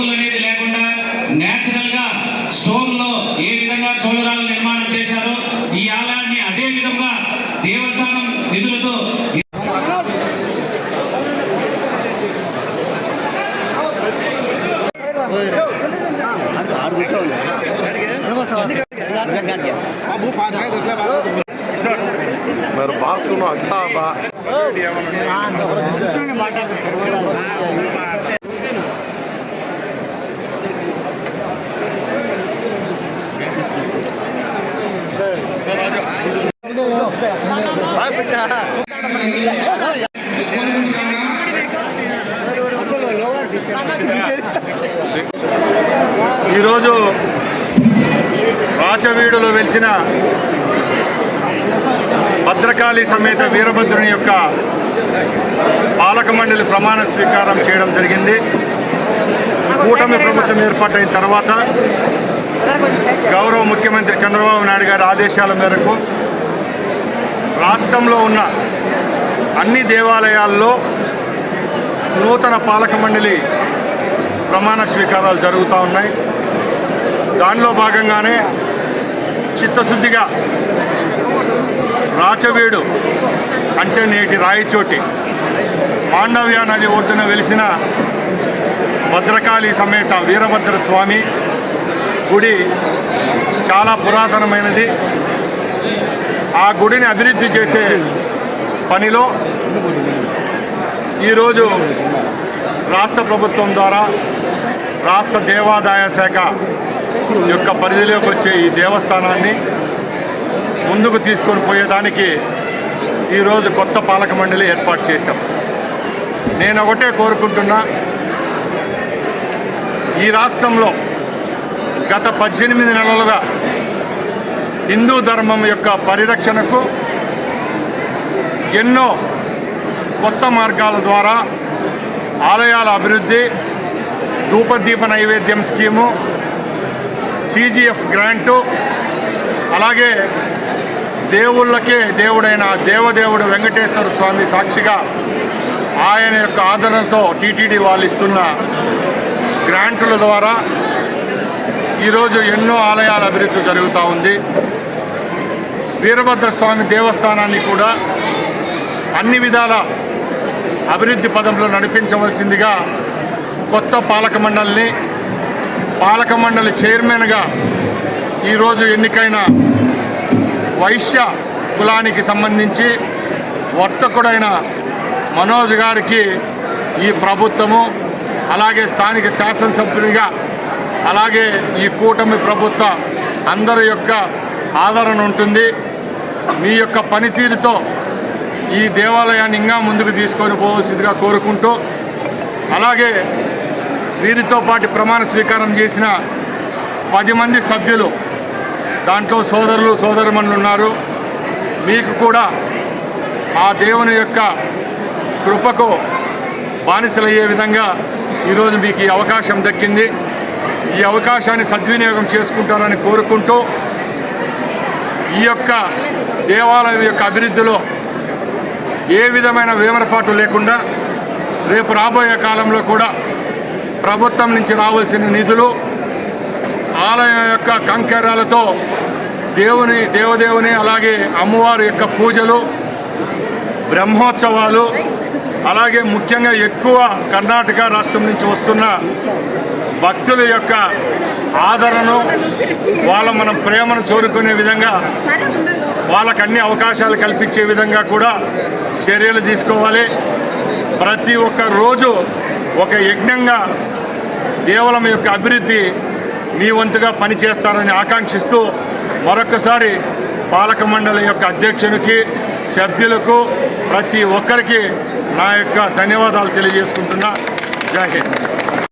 Chemical అనేది లేకుండా న్యాచురల్గా స్టోన్లో ఏ విధంగా చోళరాలు నిర్మాణం చేశారో ఈ ఆలయాన్ని అదే విధంగా దేవస్థానం నిధులతో మరి బాసును అచ్చా బా. మాట్లాడుతున్నారు ఈరోజు రాచవీడులో వెలిసిన భద్రకాళి సమేత వీరభద్రుని యొక్క పాలక మండలి ప్రమాణ స్వీకారం చేయడం జరిగింది. కూటమి ప్రభుత్వం ఏర్పాటైన తర్వాత గౌరవ ముఖ్యమంత్రి చంద్రబాబు నాయుడు గారి ఆదేశాల మేరకు రాష్ట్రంలో ఉన్న అన్ని దేవాలయాల్లో నూతన పాలక మండలి ప్రమాణ స్వీకారాలు జరుగుతూ ఉన్నాయి. దానిలో భాగంగానే చిత్తశుద్ధిగా రాచవీడు అంటే నేటి రాయచోటి మాండవ్య నది ఒడ్డున వెలిసిన భద్రకాళి సమేత వీరభద్ర స్వామి గుడి చాలా పురాతనమైనది. ఆ గుడిని అభివృద్ధి చేసే పనిలో ఈరోజు రాష్ట్ర ప్రభుత్వం ద్వారా రాష్ట్ర దేవాదాయ శాఖ యొక్క పరిధిలోకి వచ్చే ఈ దేవస్థానాన్ని ముందుకు తీసుకొని పోయేదానికి ఈరోజు కొత్త పాలక మండలి ఏర్పాటు చేశాం. నేను ఒకటే కోరుకుంటున్నా ఈ రాష్ట్రంలో గత పద్దెనిమిది నెలలుగా హిందూ ధర్మం యొక్క పరిరక్షణకు ఎన్నో కొత్త మార్గాల ద్వారా ఆలయాల అభివృద్ధి ధూపదీప నైవేద్యం స్కీము సీజీఎఫ్ గ్రాంటు అలాగే దేవుళ్ళకే దేవుడైన దేవదేవుడు వెంకటేశ్వర స్వామి సాక్షిగా ఆయన యొక్క ఆదరణతో టీటీడీ వాళ్ళు ఇస్తున్న గ్రాంటుల ద్వారా ఈరోజు ఎన్నో ఆలయాల అభివృద్ధి జరుగుతూ ఉంది. వీరభద్ర స్వామి దేవస్థానాన్ని కూడా అన్ని విధాల అభివృద్ధి పదంలో నడిపించవలసిందిగా కొత్త పాలక మండలిని పాలక మండలి చైర్మన్గా ఈరోజు ఎన్నికైన వైశ్య కులానికి సంబంధించి వర్తకుడైన మనోజ్ గారికి ఈ ప్రభుత్వము అలాగే స్థానిక శాసనసభ్యునిగా అలాగే ఈ కూటమి ప్రభుత్వ అందరి యొక్క ఆదరణ ఉంటుంది. మీ యొక్క పనితీరుతో ఈ దేవాలయాన్ని ఇంకా ముందుకు తీసుకొని పోవాల్సిందిగా కోరుకుంటూ అలాగే వీరితో పాటు ప్రమాణ స్వీకారం చేసిన పది మంది సభ్యులు దాంట్లో సోదరులు సోదరుమణులు ఉన్నారు. మీకు కూడా ఆ దేవుని యొక్క కృపకు బానిసలయ్యే విధంగా ఈరోజు మీకు ఈ అవకాశం దక్కింది. ఈ అవకాశాన్ని సద్వినియోగం చేసుకుంటారని కోరుకుంటూ ఈ యొక్క దేవాలయం యొక్క అభివృద్ధిలో ఏ విధమైన వేమరపాటు లేకుండా రేపు రాబోయే కాలంలో కూడా ప్రభుత్వం నుంచి రావాల్సిన నిధులు ఆలయం యొక్క కంకరాలతో దేవుని దేవదేవుని అలాగే అమ్మవారి యొక్క పూజలు బ్రహ్మోత్సవాలు అలాగే ముఖ్యంగా ఎక్కువ కర్ణాటక రాష్ట్రం నుంచి వస్తున్న భక్తుల యొక్క ఆదరణను వాళ్ళ మనం ప్రేమను కోరుకునే విధంగా వాళ్ళకు అన్ని అవకాశాలు కల్పించే విధంగా కూడా చర్యలు తీసుకోవాలి. ప్రతి ఒక్క రోజు ఒక యజ్ఞంగా కేవలం యొక్క అభివృద్ధి మీ వంతుగా పనిచేస్తారని ఆకాంక్షిస్తూ మరొకసారి పాలక మండలి యొక్క అధ్యక్షునికి సభ్యులకు ప్రతి ఒక్కరికి నా యొక్క ధన్యవాదాలు తెలియజేసుకుంటున్నా. జై హింద్.